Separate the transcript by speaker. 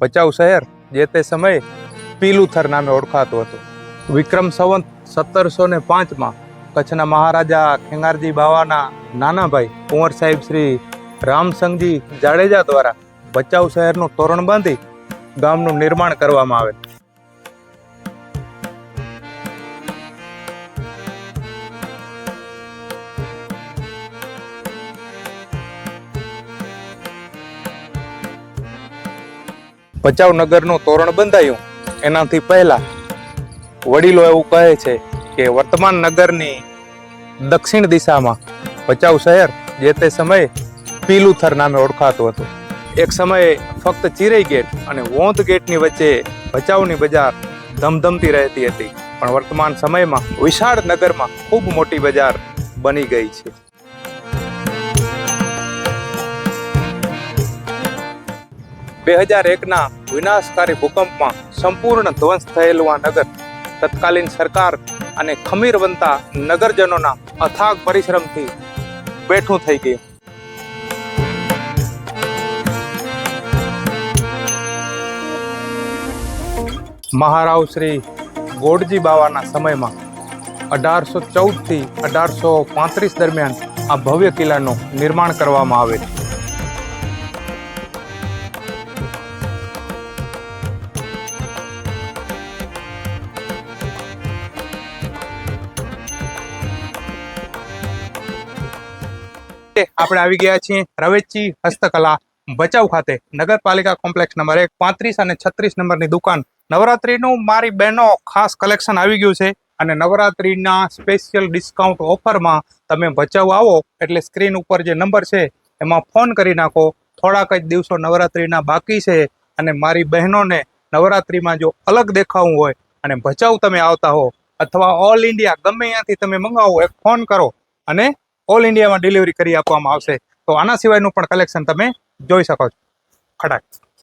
Speaker 1: ભચાઉ શહેર, જે તે સમયે પીલુથર નામે ઓળખાતું હતું. વિક્રમ સંવંત સત્તરસો ને પાંચમાં કચ્છના મહારાજા ખેંગારજી બાવાના નાના ભાઈ કુંવર સાહેબ શ્રી રામસંગજી જાડેજા દ્વારા ભચાઉ શહેરનું તોરણ બાંધી ગામનું નિર્માણ કરવામાં આવે ભચાઉ નગરનું તોરણ બંધાયું. એનાથી પહેલાં વડીલો એવું કહે છે કે વર્તમાન નગરની દક્ષિણ દિશામાં ભચાઉ શહેર, જે તે સમયે પીલુથર નામે ઓળખાતું હતું. એક સમયે ફક્ત ચિરઈ ગેટ અને વોંધ ગેટની વચ્ચે ભચાઉની બજાર ધમધમતી રહેતી હતી. પણ વર્તમાન સમયમાં વિશાળ નગરમાં ખૂબ મોટી બજાર બની ગઈ છે. બે હજાર એકના વિનાશકારી ભૂકંપમાં સંપૂર્ણ ધ્વંસ થયેલું આ નગર. તત્કાલીન સરકાર અને ખમીર બનતા નગરજનોના અથાગ પરિશ્રમથી બેઠું થઈ ગયું. મહારાવ શ્રી ગોડજી બાવાના સમયમાં અઢારસો ચૌદથી અઢારસો પાંત્રીસ દરમિયાન આ ભવ્ય કિલ્લાનું નિર્માણ કરવામાં આવેલ આપણે આવી ગયા છીએ રવેચી હસ્તકલા ભચાઉ ખાતે. નગરપાલિકા કોમ્પ્લેક્સ નંબર એક, પાંત્રીસ અને છત્રીસ નંબરની દુકાન. નવરાત્રીનું મારી બહેનો ખાસ કલેક્શન આવી ગયું છે અને નવરાત્રિના સ્પેશિયલ ડિસ્કાઉન્ટ ઓફરમાં તમે ભચાઉ આવો એટલે સ્ક્રીન ઉપર જે નંબર છે એમાં ફોન કરી નાખો. થોડાક જ દિવસો નવરાત્રિના બાકી છે અને મારી બહેનોને નવરાત્રિમાં જો અલગ દેખાવું હોય અને ભચાઉ તમે આવતા હો અથવા ઓલ ઇન્ડિયા ગમે ત્યાંથી તમે મંગાવો, એક ફોન કરો અને ઓલ ઇન્ડિયામાં ડિલિવરી કરી આપવામાં આવશે. તો આના સિવાયનું પણ કલેક્શન તમે જોઈ શકો છો. ખડાક.